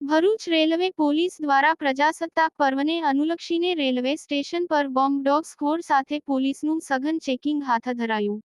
Bharuch railway police દ્વારા પ્રજાસત્તાક પર્વને અનુલક્ષીને રેલવે સ્ટેશન પર બોમ્બ ડોગ સ્ક્વોડ સાથે પોલીસનું સઘન ચેકિંગ હાથ ધરાયું.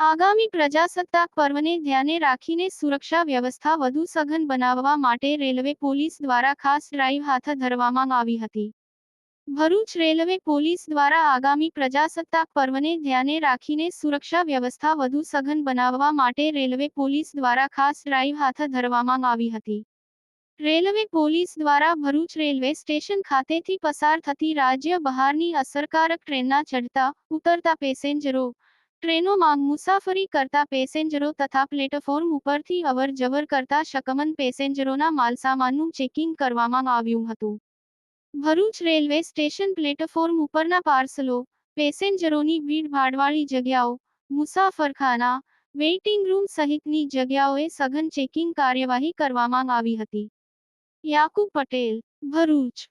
આગામી પ્રજાસત્તાક પર્વને ધ્યાને રાખીને સુરક્ષા વ્યવસ્થા વધુ સઘન બનાવવા માટે રેલવે પોલીસ દ્વારા ખાસ ડ્રાઈવ હાથ ધરવામાં આવી હતી. ભરૂચ રેલવે પોલીસ દ્વારા આગામી પ્રજાસત્તાક પર્વને ધ્યાને રાખીને સુરક્ષા વ્યવસ્થા વધુ સઘન બનાવવા માટે રેલવે પોલીસ દ્વારા ખાસ ડ્રાઈવ હાથ ધરવામાં આવી હતી. રેલવે પોલીસ દ્વારા ભરૂચ રેલવે સ્ટેશન ખાતેથી પસાર થતી રાજ્ય બહારની અસરકારક ટ્રેનના ચડતા, ઉતરતા પેસેન્જરો. ટ્રેનોમાં મુસાફરી કરતા પેસેન્જરો તથા પ્લેટફોર્મ ઉપરથી અવર જવર કરતા શકમંદ પેસેન્જરોના માલસામાનનું ચેકિંગ કરવામાં આવ્યું હતું. ભરૂચ રેલવે સ્ટેશન પ્લેટફોર્મ ઉપરના પાર્સલો, પેસેન્જરોની ભીડભાડવાળી જગ્યાઓ, મુસાફરખાના, વેઇટિંગ રૂમ સહિતની જગ્યાઓએ સઘન ચેકિંગ કાર્યવાહી કરવામાં આવી હતી. યાકુબ પટેલ ભરૂચ.